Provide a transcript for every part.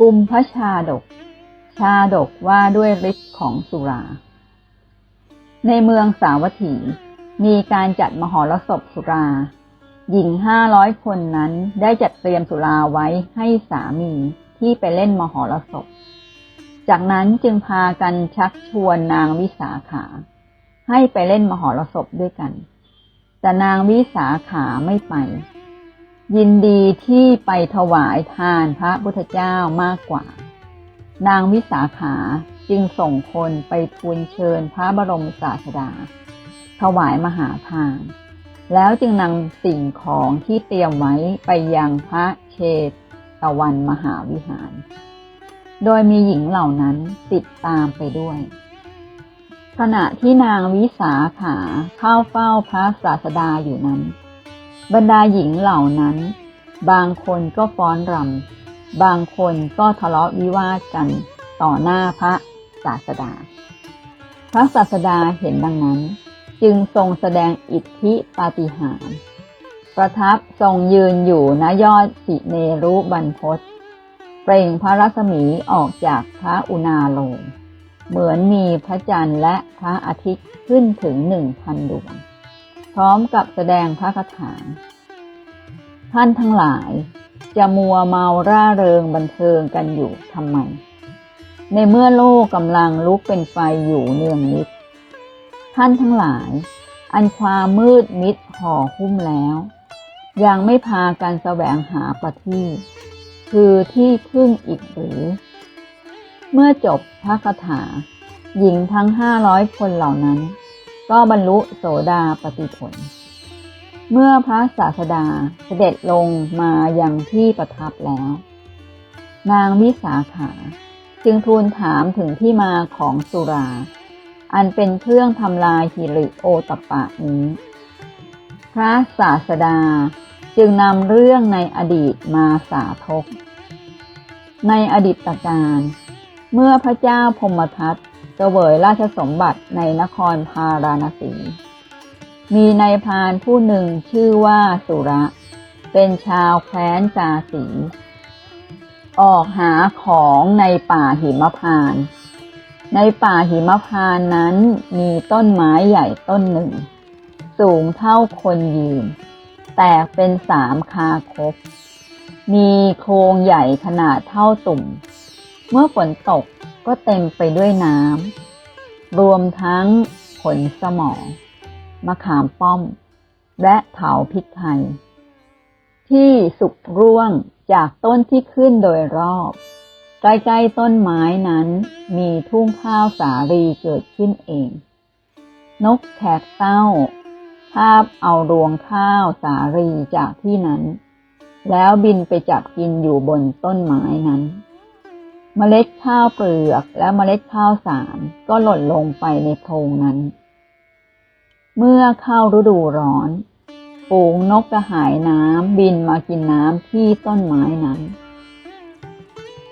กุมพระชาดก ชาดกว่าด้วยฤทธิ์ของสุรา ในเมืองสาวัตถี มีการจัดมหรสพสุรา หญิงห้าร้อยคนนั้นได้จัดเตรียมสุราไว้ให้สามีที่ไปเล่นมหรสพ จากนั้นจึงพากันชักชวนนางวิสาขา ให้ไปเล่นมหรสพด้วยกัน แต่นางวิสาขาไม่ไป ยินดีที่ไปถวายทานพระพุทธเจ้ามากกว่า นางวิสาขาจึงส่งคนไปทูลเชิญพระบรมศาสดา ถวายมหาทาน แล้วจึงนำสิ่งของที่เตรียมไว้ไปยังพระเชตวันมหาวิหาร โดยมีหญิงเหล่านั้นติดตามไปด้วย ขณะที่นางวิสาขาเข้าเฝ้าพระศาสดาอยู่นั้น บรรดาหญิงเหล่านั้น บางคนก็ฟ้อนรำบางคนก็ทะเลาะวิวาทกันต่อหน้าพระศาสดา พระศาสดาเห็นดังนั้น จึงทรงแสดงอิทธิปาฏิหาริย์ประทับทรงยืนอยู่ณยอดสิเนรุบรรพตเปล่งพระรัศมีออกจากพระอุณาโลมเหมือนมีพระจันทร์และพระอาทิตย์ขึ้นถึงหนึ่งพันดวง พร้อมกับแสดงพระคาถา ท่านทั้งหลาย จะมัวเมาร่าเริงบันเทิงกันอยู่ทำไม ในเมื่อโลกกำลังลุกเป็นไฟอยู่เนืองนิด ท่านทั้งหลาย อันความมืดมิดห่อหุ้มแล้ว ยังไม่พากันแสวงหาประทีปคือที่พึ่งอีกหรือ เมื่อจบพระคาถา หญิงทั้งห้าร้อยคนเหล่านั้น ก็บรรลุโสดาปติผล เมื่อพระศาสดาเสด็จลงมาอยังที่ประทับแล้ว นางวิสาขาจึงทูลถามถึงที่มาของสุรา อันเป็นเครื่องทำลายหิริโอตปะนี้ พระศาสดาจึงนำเรื่องในอดีตมาสาธก ในอดีตการ เมื่อพระเจ้าพมทัต เสวยราชสมบัติในนครพาราณสี มีนายพานผู้หนึ่งชื่อว่าสุระ เป็นชาวแคว้นกาสี ออกหาของในป่าหิมพาน ในป่าหิมพานนั้นมีต้นไม้ใหญ่ต้นหนึ่ง สูงเท่าคนยืน แตกเป็นสามคาคบ มีโครงใหญ่ขนาดเท่าตุ่ม เมื่อฝนตก ก็เต็มไปด้วยน้ำรวมทั้งผลสมองมะขามป้อม และเถาพริกไทย ที่สุกร่วงจากต้นที่ขึ้นโดยรอบ ใกล้ๆต้นไม้นั้นมีทุ่งข้าวสาลีเกิดขึ้นเอง นกแขกเต้าคาบเอารวงข้าวสาลีจากที่นั้น แล้วบินไปจับกินอยู่บนต้นไม้นั้น เมล็ดข้าวเปลือกและเมล็ดข้าวสารก็หล่นลงไปในโพรงนั้น เมื่อเข้าฤดูร้อนฝูงนกกระหายน้ำบินมากินน้ำที่ต้นไม้นั้น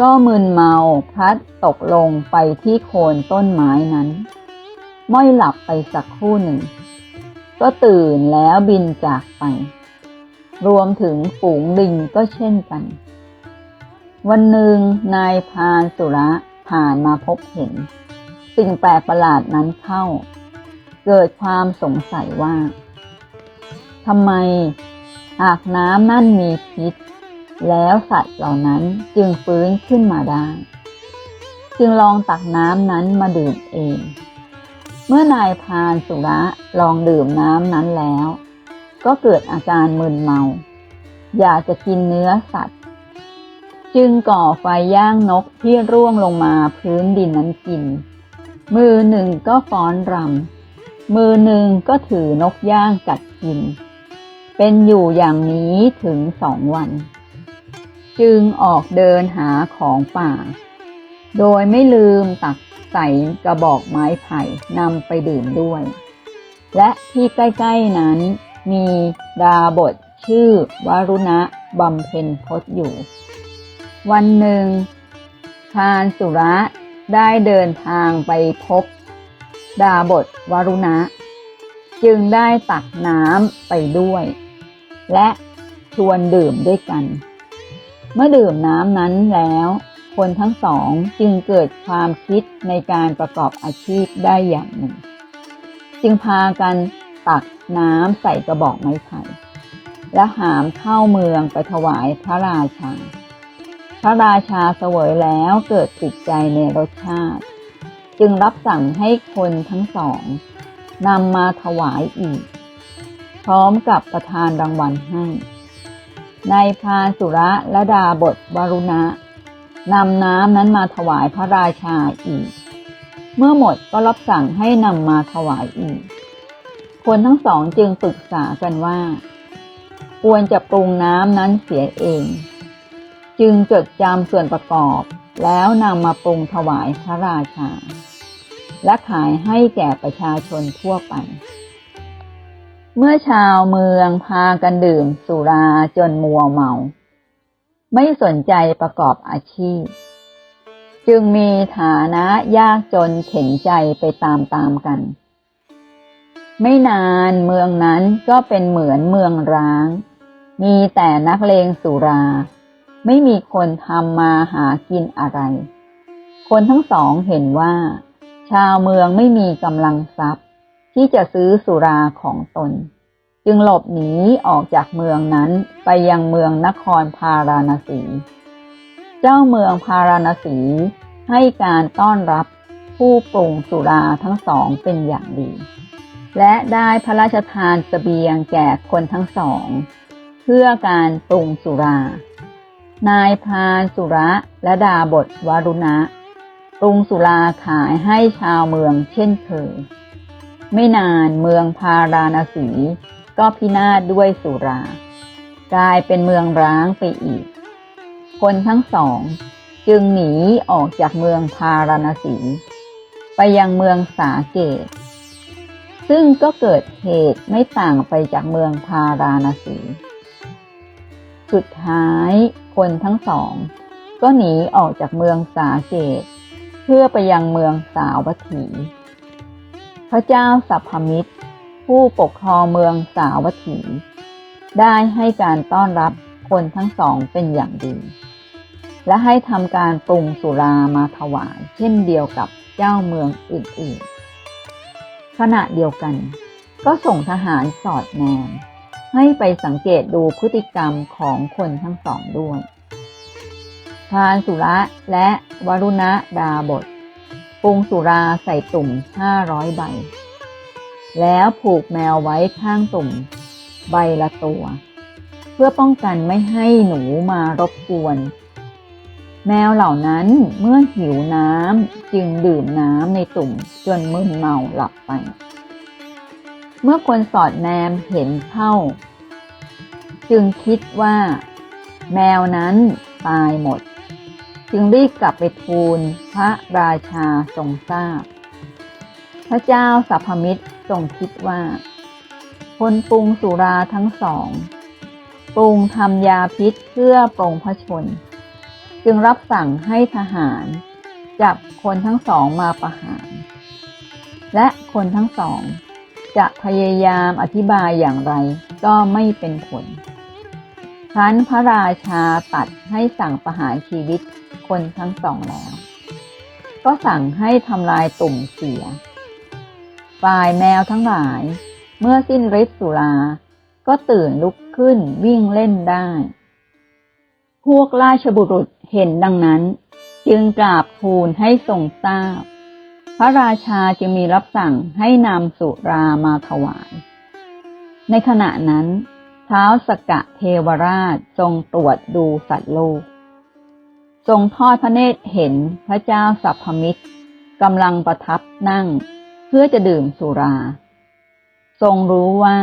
ก็มึนเมาพลัดตกลงไปที่โคนต้นไม้นั้นม้อยหลับไปสักครู่หนึ่ง ก็ตื่นแล้วบินจากไป รวมถึงฝูงลิงก็เช่นกัน วันหนึ่งนายพานสุระผ่านมาพบเห็น สิ่งแปลกประหลาดนั้นเข้า เกิดความสงสัยว่าทำไมหากน้ำนั่นมีพิษ แล้วสัตว์เหล่านั้นจึงฟื้นขึ้นมาได้ จึงลองตักน้ำนั้นมาดื่มเอง เมื่อนายพานสุระลองดื่มน้ำนั้นแล้ว ก็เกิดอาการมึนเมา อยากจะกินเนื้อสัตว์ จึงก่อไฟย่างนกที่ร่วงลงมาพื้นดินนั้นกิน มือหนึ่งก็ฟ้อนรำ มือหนึ่งก็ถือนกย่างกัดกิน เป็นอยู่อย่างนี้ถึงสองวัน จึงออกเดินหาของป่า โดยไม่ลืมตักใส่กระบอกไม้ไผ่นำไปดื่มด้วย และที่ใกล้ๆนั้นมีดาบทชื่อวรุณะบำเพ็ญพจน์อยู่ วันหนึ่งพรานสุระได้เดินทางไปพบ ดาบทวรุณะ จึงได้ตักน้ำไปด้วย และชวนดื่มด้วยกัน เมื่อดื่มน้ำนั้นแล้ว คนทั้งสองจึงเกิดความคิดในการประกอบอาชีพได้อย่างหนึ่ง จึงพากันตักน้ำใส่กระบอกไม้ไผ่และหามเข้าเมืองไปถวายพระราชา พระราชาเสวยแล้วเกิดติดใจในรสชาติ จึงรับสั่งให้คนทั้งสองนำมาถวายอีก พร้อมกับประทานรางวัลให้ ในายพานสุระและดาบทวรุณะนำน้ำนั้นมาถวายพระราชาอีก เมื่อหมดก็รับสั่งให้นำมาถวายอีก คนทั้งสองจึงปรึกษากันว่า ควรจะปรุงน้ำนั้นเสียเอง จึงจดจำส่วนประกอบ แล้วนำมาปรุงถวายพระราชา และขายให้แก่ประชาชนทั่วไป เมื่อชาวเมืองพากันดื่มสุราจนมัวเมา ไม่สนใจประกอบอาชีพ จึงมีฐานะยากจนเข็นใจไปตามๆกัน ไม่นานเมืองนั้นก็เป็นเหมือนเมืองร้าง มีแต่นักเลงสุรา ไม่มีคนทำมาหากินอะไร คนทั้งสองเห็นว่า ชาวเมืองไม่มีกำลังทรัพย์ ที่จะซื้อสุราของตน จึงหลบหนีออกจากเมืองนั้นไปยังเมืองนครพาราณสี เจ้าเมืองพาราณสีให้การต้อนรับผู้ปรุงสุราทั้งสองเป็นอย่างดี และได้พระราชทานเสบียงแก่คนทั้งสอง เพื่อการปรุงสุรา นายพานสุระและดาบทวรุณะปรุงสุราขายให้ชาวเมืองเช่นเคย ไม่นานเมืองพาราณสี ก็พินาศด้วยสุรา กลายเป็นเมืองร้างไปอีก คนทั้งสอง จึงหนีออกจากเมืองพาราณสี ไปยังเมืองสาเกต ซึ่งก็เกิดเหตุไม่ต่างไปจากเมืองพาราณสี สุดท้ายคนทั้งสอง ก็หนีออกจากเมืองสาเกต เพื่อไปยังเมืองสาวัตถี พระเจ้าสัพพมิตร ผู้ปกครองเมืองสาวัตถี ได้ให้การต้อนรับคนทั้งสองเป็นอย่างดี และให้ทำการปรุงสุรามาถวายเช่นเดียวกับเจ้าเมืองอื่นๆ ขณะเดียวกัน ก็ส่งทหารสอดแนม ให้ไปสังเกตดูพฤติกรรมของคนทั้งสองด้วยพรานสุระและวรุณะดาบทปรุงสุราใส่ตุ่มห้าร้อยใบ แล้วผูกแมวไว้ข้างตุ่ม ใบละตัว เพื่อป้องกันไม่ให้หนูมารบกวน แมวเหล่านั้นเมื่อหิวน้ำจึงดื่มน้ำในตุ่มจนมึนเมาหลับไป เมื่อคนสอดแนมเห็นเข้า จึงคิดว่า แมวนั้นตายหมด จึงรีบกลับไปทูลพระราชาทรงทราบ พระเจ้าสัพพมิตรทรงคิดว่า คนปรุงสุราทั้งสองปรุงทำยาพิษเพื่อปรงพระชน จึงรับสั่งให้ทหารจับคนทั้งสองมาประหาร และคนทั้งสอง จะพยายามอธิบายอย่างไรก็ไม่เป็นผลครั้นพระราชาตัดให้สั่งประหารชีวิตคนทั้งสองแล้ว ก็สั่งให้ทำลายตุ่มเสีย ฝ่ายแมวทั้งหลาย เมื่อสิ้นฤทธิ์สุรา ก็ตื่นลุกขึ้นวิ่งเล่นได้ พวกราชบุรุษเห็นดังนั้น จึงกราบทูลให้ทรงทราบ ระราชาจึงมีรับสั่งให้นำสุรามาถวาย ในขณะนั้น เท้าสกะเทวราชทรงตรวจดูสัตว์โลก ทรงทอดพระเนตรเห็นพระเจ้าสัพพมิตรกำลังประทับนั่งเพื่อจะดื่มสุรา ทรงรู้ว่า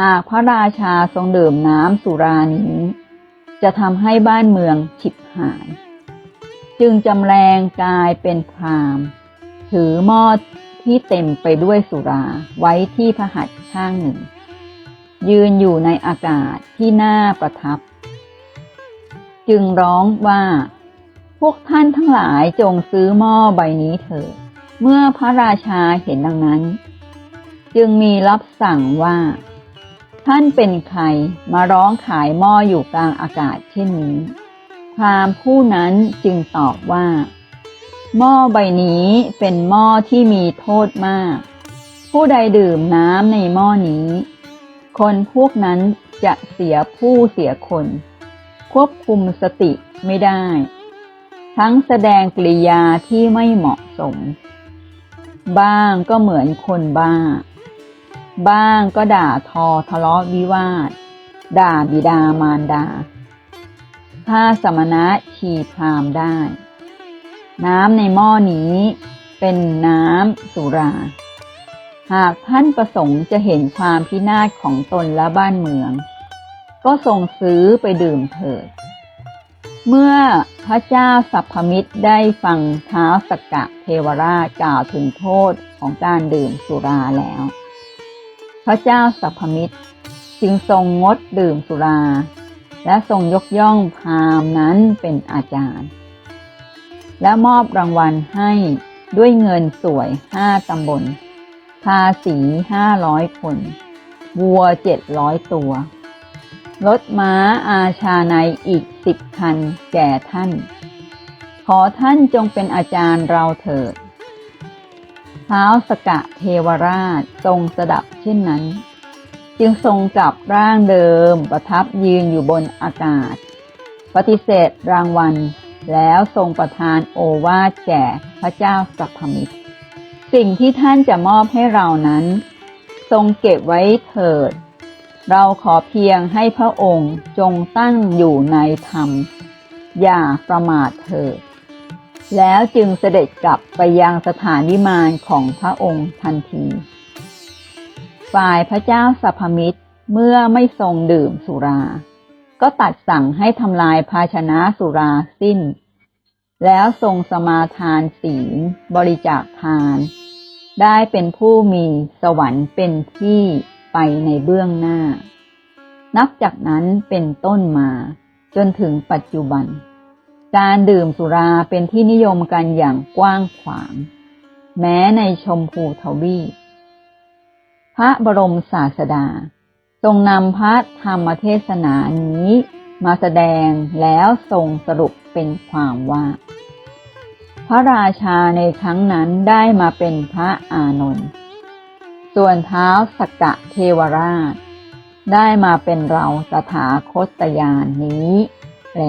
หากพระราชาทรงดื่มน้ำสุรานี้ จะทำให้บ้านเมืองฉิบหาย จึงจำแรงกายเป็นพรามณ ถือหม้อที่เต็มไปด้วยสุราไว้ที่พระหัตถ์ข้างหนึ่ง ยืนอยู่ในอากาศที่น่าประทับ จึงร้องว่า พวกท่านทั้งหลายจงซื้อหม้อใบนี้เถิดเมื่อพระราชาเห็นดังนั้น จึงมีรับสั่งว่า ท่านเป็นใครมาร้องขายหม้ออยู่กลางอากาศเช่นนี้พรามผู้นั้นจึงตอบว่า หม้อใบนี้เป็นหม้อที่มีโทษมาก ผู้ใดดื่มน้ำในหม้อนี้ คนพวกนั้นจะเสียผู้เสียคน ควบคุมสติไม่ได้ ทั้งแสดงกริยาที่ไม่เหมาะสม บ้างก็เหมือนคนบ้า บ้างก็ด่าทอทะเลาะวิวาท ด่าบิดามารดา ถ้าสมณะชีพรามได้ น้ำในหม้อนี้เป็นน้ำสุรา หากท่านประสงค์จะเห็นความพินาศของตนและบ้านเมือง ก็ส่งซื้อไปดื่มเถิด เมื่อพระเจ้าสัพพมิตรได้ฟังเท้าวสกกะเทวราชกล่าวถึงโทษของการดื่มสุราแล้ว พระเจ้าสัพพมิตรจึงทรงงดดื่มสุรา และทรงยกย่องพราหมณ์นั้นเป็นอาจารย์ และมอบรางวัลให้ด้วยเงินสวยห้าตำบล ภาษีห้าร้อยคน วัวเจ็ดร้อยตัว รถม้าอาชาในอีกสิบคันแก่ท่าน ขอท่านจงเป็นอาจารย์เราเถิดเท้าวสกะเทวราชทรงสดับเช่นนั้น จึงทรงกลับร่างเดิมประทับยืนอยู่บนอากาศ ปฏิเสธรางวัล แล้วทรงประทานโอวาทแก่พระเจ้าสัพพมิตร สิ่งที่ท่านจะมอบให้เรานั้น ทรงเก็บไว้เถิด เราขอเพียงให้พระองค์จงตั้งอยู่ในธรรม อย่าประมาทเถิด แล้วจึงเสด็จกลับไปยังสถานวิมานของพระองค์ทันที ฝ่ายพระเจ้าสัพพมิตรเมื่อไม่ทรงดื่มสุรา ก็ตัดสั่งให้ทำลายภาชนะสุราสิ้น แล้วทรงสมาทานศีลบริจาคทาน ได้เป็นผู้มีสวรรค์เป็นที่ไปในเบื้องหน้า นับจากนั้นเป็นต้นมาจนถึงปัจจุบัน การดื่มสุราเป็นที่นิยมกันอย่างกว้างขวาง แม้ในชมพูทวีปพระบรมศาสดา ทรงนำพระธรรมเทศนานี้มาแสดงแล้วทรงสรุปเป็นความว่า พระราชาในครั้งนั้นได้มาเป็นพระอานนท์ส่วนเท้าวสกกะเทวราช ได้มาเป็นเราตถาคตยานนี้แปล